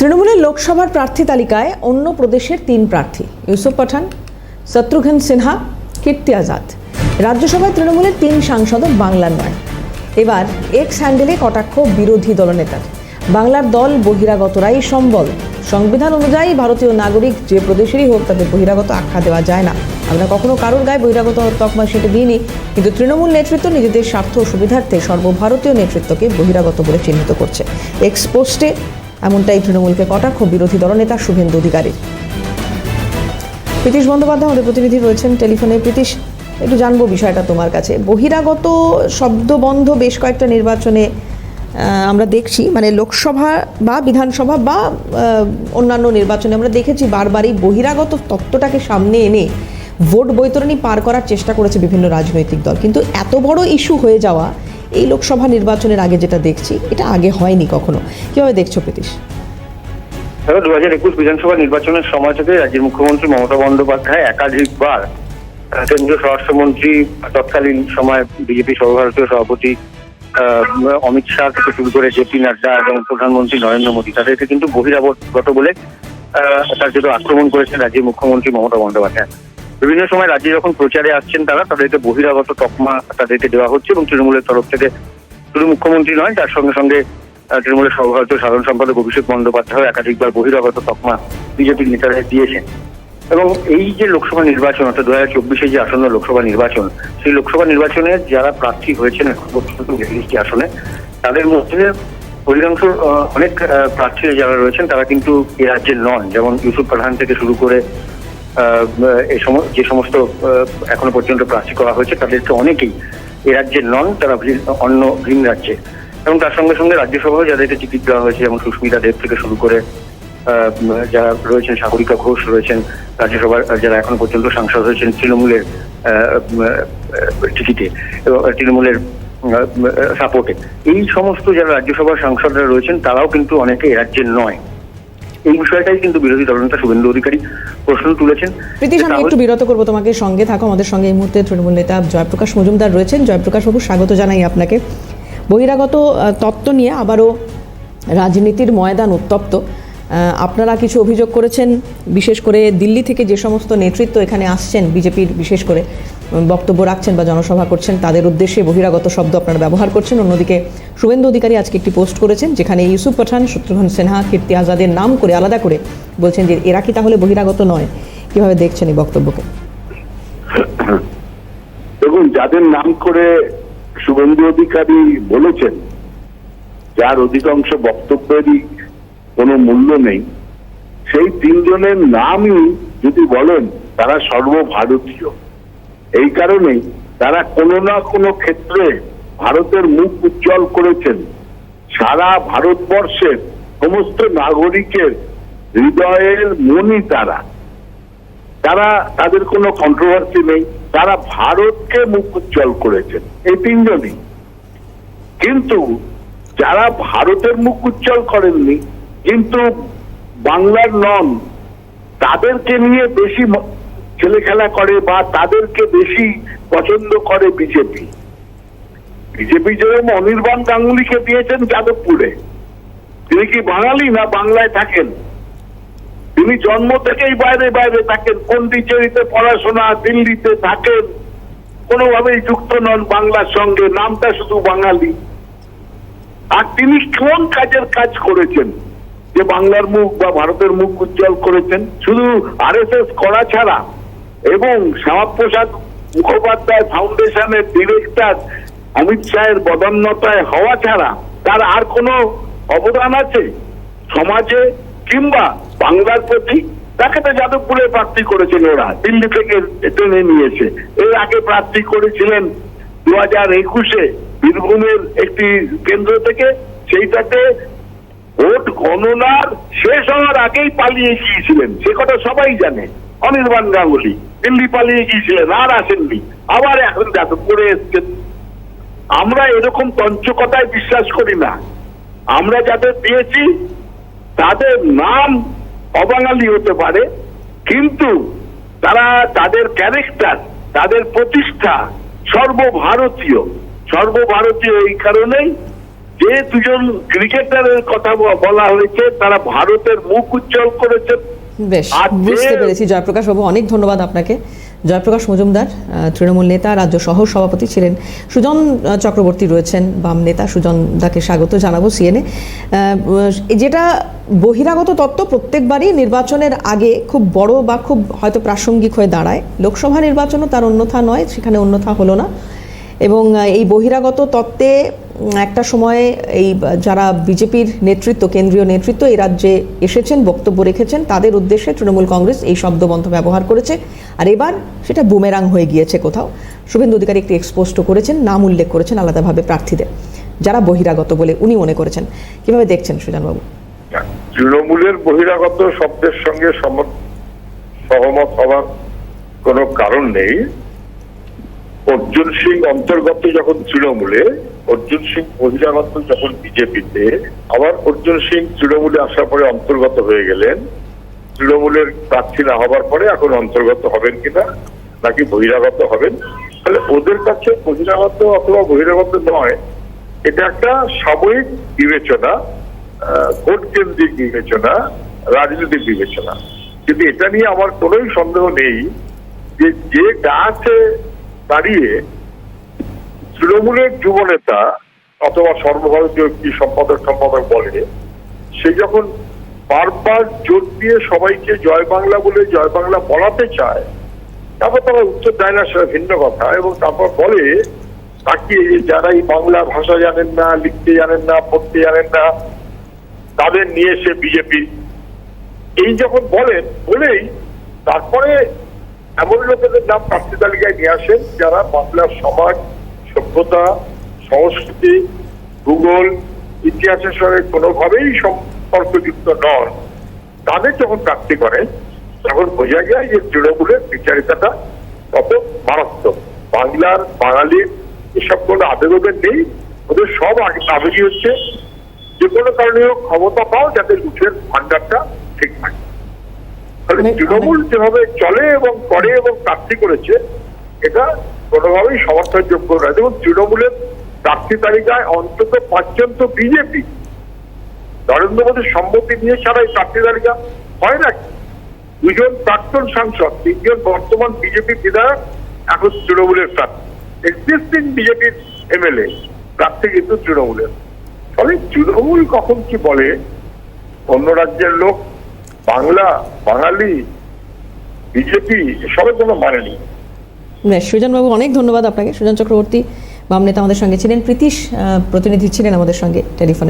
তৃণমূলের লোকসভার প্রার্থী তালিকায় অন্য প্রদেশের তিন প্রার্থী। ইউসুফ পাঠান, শত্রুঘ্ন সিনহা, কীর্তি আজাদ। রাজ্যসভায় তৃণমূলের তিন সাংসদ বাংলার নয়। এবার এক্স হ্যান্ডেলে কটাক্ষ বিরোধী দলনেতার। বাংলার দল বহিরাগতরাই সম্বল। সংবিধান অনুযায়ী ভারতীয় নাগরিক যে প্রদেশেরই হোক তাদের বহিরাগত আখ্যা দেওয়া যায় না। আমরা কখনো কারোর গায়ে বহিরাগত তকমা সেটা দিইনি, কিন্তু তৃণমূল নেতৃত্ব নিজেদের স্বার্থ ও সুবিধার্থে সর্বভারতীয় নেতৃত্বকে বহিরাগত বলে চিহ্নিত করছে। এক্স পোস্টে এমনটাই তৃণমূলকে কটাক্ষ বিরোধী দলনেতা শুভেন্দু অধিকারী প্রীতিশ বন্দ্যোপাধ্যায় আমাদের প্রতিনিধি রয়েছেন টেলিফোনে। প্রীতিশ, একটু জানব বিষয়টা তোমার কাছে। বহিরাগত শব্দবন্ধ বেশ কয়েকটা নির্বাচনে আমরা দেখছি মানে লোকসভা বা বিধানসভা বা অন্যান্য নির্বাচনে আমরা দেখেছি বারবারই বহিরাগত তত্ত্বটাকে সামনে এনে ভোট বৈতরণী পার করার চেষ্টা করেছে বিভিন্ন রাজনৈতিক দল। কিন্তু এত বড় ইস্যু হয়ে যাওয়া এই লোকসভা নির্বাচনের আগে যেটা দেখছি, এটা আগে হয়নি কখনো। কীভাবে দেখছ প্রীতিশ? দেখো দু হাজার একুশ বিধানসভা নির্বাচনের সময় থেকে রাজ্যের মুখ্যমন্ত্রী মমতা বন্দ্যোপাধ্যায় একাধিকবার কেন্দ্রীয় স্বরাষ্ট্রমন্ত্রী তৎকালীন সময় বিজেপি সর্বভারতীয় সভাপতি অমিত শাহ থেকে শুরু করে জেপি নাড্ডা এবং প্রধানমন্ত্রী নরেন্দ্র মোদী, তাদেরকে কিন্তু বহিরাগত বলে তার যেহেতু আক্রমণ করেছেন রাজ্যের মুখ্যমন্ত্রী মমতা বন্দ্যোপাধ্যায়। বিভিন্ন সময় রাজ্যে যখন প্রচারে আসছেন তারা, তাদেরকে বহিরাগত তকমা তাদেরকে দেওয়া হচ্ছে এবং তৃণমূলের তরফ থেকে শুধু মুখ্যমন্ত্রী নয়, তার সঙ্গে সঙ্গে তৃণমূলের সর্বভারতীয় সাধারণ সম্পাদক অভিষেক বন্দ্যোপাধ্যায় একাধিকবার বহিরাগত তকমা বিজেপির নেতারা দিয়েছেন। এবং এই যে লোকসভা নির্বাচন, অর্থাৎ দু হাজার চব্বিশে যে আসন্ন লোকসভা নির্বাচন, সেই লোকসভা নির্বাচনে যারা প্রার্থী হয়েছেন এখন পর্যন্ত বিয়াল্লিশটি আসনে, তাদের মধ্যে অধিকাংশ অনেক প্রার্থী যারা রয়েছেন তারা কিন্তু এ রাজ্যের নন। যেমন ইউসুফ প্রধান থেকে শুরু করে যে সমস্ত এখনও পর্যন্ত প্রার্থী করা হয়েছে তাদেরকে অনেকেই এ রাজ্যের নন, তারা অন্য ভিন রাজ্যে। এবং তার সঙ্গে সঙ্গে রাজ্যসভাও যাদেরকে টিকিট দেওয়া হয়েছে, যেমন সুস্মিতা দেব থেকে শুরু করে যারা রয়েছেন, সাগরিকা ঘোষ রয়েছেন, রাজ্যসভার যারা এখনও পর্যন্ত সাংসদ হয়েছেন তৃণমূলের টিকিটে, এবং তৃণমূলের সাপোর্টে। এই সমস্ত যারা রাজ্যসভার সাংসদরা রয়েছেন, তারাও কিন্তু অনেকে রাজ্যের নয়। এই বিষয়টাই কিন্তু বিরোধী দলনেতা শুভেন্দু অধিকারী প্রশ্ন তুলেছেন প্রীতিশ আমি একটু বিরত করব তোমাকে সঙ্গে থাকো আমাদের সঙ্গে এই মুহূর্তে তৃণমূল নেতা জয়প্রকাশ মজুমদার রয়েছেন। জয়প্রকাশ বাবু স্বাগত জানাই আপনাকে। বহিরাগত তত্ত্ব নিয়ে আবারও রাজনীতির ময়দান উত্তপ্ত। আপনারা কিছু অভিযোগ করেছেন, বিশেষ করে দিল্লি থেকে যে সমস্ত নেতৃত্ব এখানে আসছেন, বিজেপির বিশেষ করে বক্তব্য রাখছেন বা জনসভা করছেন, তাদের উদ্দেশ্যে বহিরাগত শব্দ আপনারা ব্যবহার করছেন। অন্যদিকে শুভেন্দু অধিকারী আজকে একটি পোস্ট করেছেন, যেখানে ইউসুফ পাঠান, শত্রুঘ্ন সিনহা, কীর্তি আজাদের নাম করে আলাদা করে বলছেন যে এরা কি তাহলে বহিরাগত নয়? কীভাবে দেখছেন এই বক্তব্যকে? দেখুন, যাদের নাম করে শুভেন্দু অধিকারী বলেছেন, যার অধিকাংশ বক্তব্যেরই কোনো মূল্য নেই। সেই তিনজনের নামই যদি বলেন, তারা সর্বভারতীয়। এই কারণেই তারা কোনো না কোনো ক্ষেত্রে ভারতের মুখ উজ্জ্বল করেছেন। সারা ভারতবর্ষের সমস্ত নাগরিকের হৃদয়ের মনি তারা। তারা, তাদের কোনো কন্ট্রোভার্সি নেই। তারা ভারতকে মুখ উজ্জ্বল করেছেন, এই তিনজনই। কিন্তু যারা ভারতের মুখ উজ্জ্বল করেননি কিন্তু বাংলার নন, তাদেরকে নিয়ে বেশি ছেলে খেলা করে বা তাদেরকে বেশি পছন্দ করে বিজেপি। বিজেপি যেরকম অনির্বাণ গাঙ্গুলিকে দিয়েছেন যাদবপুরে, তিনি কি বাঙালি না বাংলায় থাকেন? তিনি জন্ম থেকেই বাইরে বাইরে থাকেন পন্ডিচেরিতে পড়াশোনা, দিল্লিতে থাকেন, কোনোভাবেই যুক্ত নন বাংলার সঙ্গে, নামটা শুধু বাঙালি। আর তিনি কোন কাজের কাজ করেছেন? যে বাংলার মুখ বা ভারতের মুখ উজ্জ্বল করেছেন, শুধু আর করা ছাড়া এবং শ্যামাপ্রসাদ মুখোপাধ্যায় ফাউন্ডেশনের ডিরেক্টর অমিত শাহের বদান্যতায় হওয়া ছাড়া তার আর কোনো অবদান আছে? সমাজে কিংবা বাংলার প্রতি? তাকে তো যাদবপুরে প্রার্থী করেছেন ওরা, দিল্লি থেকে টেনে নিয়েছে। এর আগে প্রার্থী করেছিলেন দু হাজার একুশে বীরভূমের একটি কেন্দ্র থেকে, সেইটাতে ভোট গণনার শেষ হওয়ার আগেই পালিয়ে গিয়েছিলেন। সে কথা সবাই জানে। অনির্বাণ গাঙ্গুলি দিল্লি পালিয়ে গিয়েছিলেন, আর আসেননি। আবার এখন যাদবপুরে এসছেন। আমরা এরকম তঞ্চকতায় বিশ্বাস করি না। আমরা যাদের দিয়েছি তাদের নাম অবাঙালি হতে পারে, কিন্তু তারা তাদের ক্যারেক্টার তাদের প্রতিষ্ঠা সর্বভারতীয়। সর্বভারতীয় এই কারণেই যে দুজন ক্রিকেটারের কথা বলা হয়েছে তারা ভারতের মুখ উজ্জ্বল করেছেন বেশ বুঝতে পেরেছি জয়প্রকাশ বাবু অনেক ধন্যবাদ আপনাকে। জয়প্রকাশ মজুমদার তৃণমূল নেতা রাজ্য সহ সভাপতি ছিলেন। সুজন চক্রবর্তী রয়েছেন বাম নেতা সুজন দাকে স্বাগত জানাব সিএনএ যেটা বহিরাগত তত্ত্ব প্রত্যেকবারই নির্বাচনের আগে খুব বড় বা খুব হয়তো প্রাসঙ্গিক হয়ে দাঁড়ায়। লোকসভা নির্বাচনও তার অন্যথা নয় সেখানে অন্যথা হলো না। এবং এই বহিরাগত তত্ত্বে একটা সময়ে এই, যারা বিজেপির নেতৃত্ব, কেন্দ্রীয় নেতৃত্ব এই রাজ্যে এসেছেন, বক্তব্য রেখেছেন, তাদের উদ্দেশ্যে তৃণমূল কংগ্রেস এই শব্দবন্ধ ব্যবহার করেছে। আর এবার সেটা বুমেরাং হয়ে গিয়েছে কোথাও। শুভেন্দু অধিকারী একটি এক্সপোস্ট করেছেন, নাম উল্লেখ করেছেন আলাদাভাবে প্রার্থীদের, যারা বহিরাগত বলে উনি মনে করেছেন। কীভাবে দেখছেন সুজানবাবু? তৃণমূলের বহিরাগত শব্দের সঙ্গে সহমত হওয়ার কোনো কারণ নেই। অর্জুন সিং অন্তর্গত যখন তৃণমূলে অর্জুন সিং বহিরাগত যখন বিজেপিতে, আবার অর্জুন সিং তৃণমূলে আসার পরে অন্তর্গত হয়ে গেলেন। তৃণমূলের প্রার্থী না হবার পরে এখন অন্তর্গত হবেন কিনা, নাকি বহিরাগত হবেন? তাহলে ওদের কাছে বহিরাগত অথবা বহিরাগত নয়, এটা একটা সাময়িক বিবেচনা ভোট কেন্দ্রিক বিবেচনা, রাজনৈতিক বিবেচনা। কিন্তু এটা নিয়ে আমার কোনোই সন্দেহ নেই যে যে গাছে দাঁড়িয়ে তৃণমূলের যুব নেতা অথবা সর্বভারতীয় কি সম্পাদক সম্পাদক বলে, সে যখন বারবার জোর দিয়ে সবাইকে জয় বাংলা বলে জয় বাংলা বলাতে চায়, তারপর তারা উত্তর দেয় না, সেটা ভিন্ন কথা, এবং তারপর বলে, তাকে যারা এই বাংলা ভাষা জানেন না, লিখতে জানেন না, পড়তে জানেন না, তাদের নিয়ে এসে বিজেপি। এই যখন বলেন, বলেই তারপরে এমন লোকেদের নাম প্রার্থী তালিকায় নিয়ে আসেন যারা বাংলার সমাজ সভ্যতা সংস্কৃতি ভূগোল ইতিহাসের সঙ্গে কোনোভাবেই সম্পর্কযুক্ত নন তাদের যখন প্রাপ্তি করে তখন বোঝা যায় যে তৃণমূলের বিচারিতাটা কত মারাত্মক। বাংলার বাঙালির এসব কোনো আবেদন নেই ওদের সব আবেগই হচ্ছে যে কোনো কারণে ক্ষমতা পাও যাতে লুঠের ভান্ডারটা ঠিক থাকে। তাহলে তৃণমূল যেভাবে চলে এবং করে এবং প্রার্থী করেছে এটা কোনোভাবেই সমর্থনযোগ্য নয়। দেখুন, তৃণমূলের প্রার্থী তালিকায় অন্তত পাঁচজন তো বিজেপি নরেন্দ্র মোদীর সম্মতি নিয়ে ছাড়া এই প্রার্থী তালিকা হয় না দুজন প্রাক্তন সাংসদ, তিনজন বর্তমান বিজেপি বিধায়ক, এখন তৃণমূলের প্রার্থী। এক্সিস্টিং বিজেপির এমএলএ প্রার্থী কিন্তু তৃণমূলের। ফলে তৃণমূল কখন কি বলে? অন্য রাজ্যের লোক, বাংলা, বাঙালি বিজেপি এসবের কোনো মানে নেই। সুজনবাবু, অনেক ধন্যবাদ আপনাকে। সুজন চক্রবর্তী বাম নেতা আমাদের সঙ্গে ছিলেন, প্রীতিশ প্রতিনিধি ছিলেন আমাদের সঙ্গে টেলিফোনে।